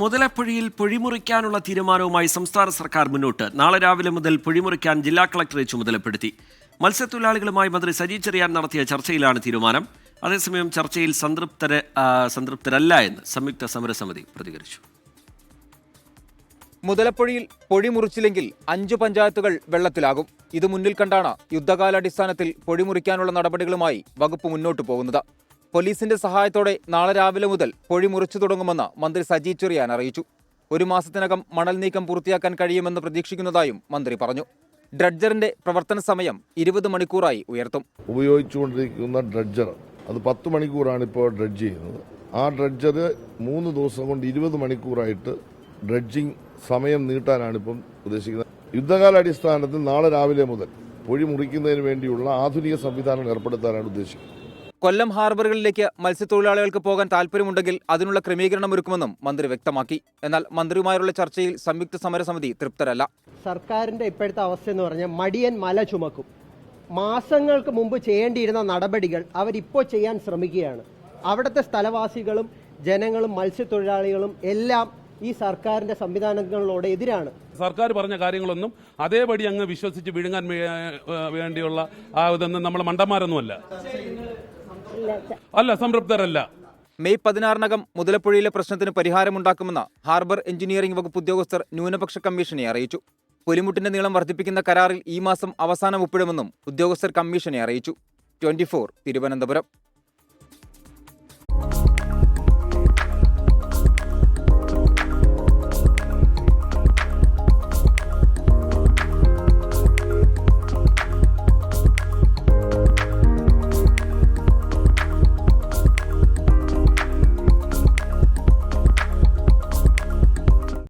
മുതലപ്പുഴയിൽ പൊഴിമുറിക്കാനുള്ള തീരുമാനവുമായി സംസ്ഥാന സർക്കാർ മുന്നോട്ട്. നാളെ രാവിലെ മുതൽ പൊഴിമുറിക്കാൻ ജില്ലാ കളക്ടറെ ചുമതലപ്പെടുത്തി. മത്സ്യത്തൊഴിലാളികളുമായി മന്ത്രി സജി ചെറിയാൻ നടത്തിയ ചർച്ചയിലാണ് തീരുമാനം. അതേസമയം ചർച്ചയിൽ സംതൃപ്തര സംതൃപ്തരല്ല എന്ന് സംയുക്ത സമരസമിതി പ്രതികരിച്ചു. മുതലപ്പുഴയിൽ പൊഴി മുറിച്ചില്ലെങ്കിൽ അഞ്ചു പഞ്ചായത്തുകൾ വെള്ളത്തിലാകും. ഇത് മുന്നിൽ കണ്ടാണ് യുദ്ധകാലാടിസ്ഥാനത്തിൽ പൊഴി മുറിക്കാനുള്ള നടപടികളുമായി വകുപ്പ് മുന്നോട്ടു പോകുന്നത്. പോലീസിന്റെ സഹായത്തോടെ നാളെ രാവിലെ മുതൽ പൊഴി മുറിച്ചു തുടങ്ങുമെന്ന് മന്ത്രി സജി ചെറിയാൻ അറിയിച്ചു. ഒരു മാസത്തിനകം മണൽ നീക്കം പൂർത്തിയാക്കാൻ കഴിയുമെന്ന് പ്രതീക്ഷിക്കുന്നതായും മന്ത്രി പറഞ്ഞു. ഡ്രഡ്ജറിന്റെ പ്രവർത്തന സമയം ഇരുപത് മണിക്കൂറായി ഉയർത്തും. ഉപയോഗിച്ചുകൊണ്ടിരിക്കുന്ന ഡ്രഡ്ജർ അത് പത്ത് മണിക്കൂറാണ് ഇപ്പോൾ ഡ്രഡ്ജ് ചെയ്യുന്നത്. ആ ഡ്രഡ്ജർ മൂന്ന് ദിവസം കൊണ്ട് ഇരുപത് മണിക്കൂറായിട്ട് ഡ്രഡ്ജിംഗ് സമയം നീട്ടാനാണ് ഇപ്പം ഉദ്ദേശിക്കുന്നത്. യുദ്ധകാലാടിസ്ഥാനത്തിൽ നാളെ രാവിലെ മുതൽ പൊഴി മുറിക്കുന്നതിന് വേണ്ടിയുള്ള ആധുനിക സംവിധാനം ഏർപ്പെടുത്താനാണ് ഉദ്ദേശിക്കുന്നത്. കൊല്ലം ഹാർബറുകളിലേക്ക് മത്സ്യത്തൊഴിലാളികൾക്ക് പോകാൻ താൽപ്പര്യമുണ്ടെങ്കിൽ അതിനുള്ള ക്രമീകരണം ഒരുക്കുമെന്നും മന്ത്രി വ്യക്തമാക്കി. എന്നാൽ മന്ത്രിയുമായുള്ള ചർച്ചയിൽ സംയുക്ത സമരസമിതി തൃപ്തരല്ല. സർക്കാരിന്റെ ഇപ്പോഴത്തെ അവസ്ഥ എന്ന് പറഞ്ഞാൽ മടിയൻ മല ചുമക്കും. മാസങ്ങൾക്ക് മുമ്പ് ചെയ്യേണ്ടിയിരുന്ന നടപടികൾ അവരിപ്പോൾ ചെയ്യാൻ ശ്രമിക്കുകയാണ്. അവിടുത്തെ സ്ഥലവാസികളും ജനങ്ങളും മത്സ്യത്തൊഴിലാളികളും എല്ലാം ഈ സർക്കാരിന്റെ സംവിധാനങ്ങളോട് എതിരാണ്. സർക്കാർ പറഞ്ഞ കാര്യങ്ങളൊന്നും അതേപടി അങ്ങ് വിശ്വസിച്ച് വിഴുങ്ങാൻ വേണ്ടിയുള്ള ആ ഇതൊന്നും നമ്മൾ മണ്ടന്മാരൊന്നുമല്ല. അല്ല സംതൃപ്തരല്ല. മെയ് പതിനാറിനകം മുതലപ്പുഴയിലെ പ്രശ്നത്തിന് പരിഹാരമുണ്ടാക്കുമെന്ന് ഹാർബർ എഞ്ചിനീയറിംഗ് വകുപ്പ് ഉദ്യോഗസ്ഥർ ന്യൂനപക്ഷ കമ്മീഷനെ അറിയിച്ചു. പുലിമുട്ടിന്റെ നീളം വർദ്ധിപ്പിക്കുന്ന കരാറിൽ ഈ മാസം അവസാനം ഒപ്പിടുമെന്നും ഉദ്യോഗസ്ഥർ കമ്മീഷനെ അറിയിച്ചു. ട്വന്റി തിരുവനന്തപുരം.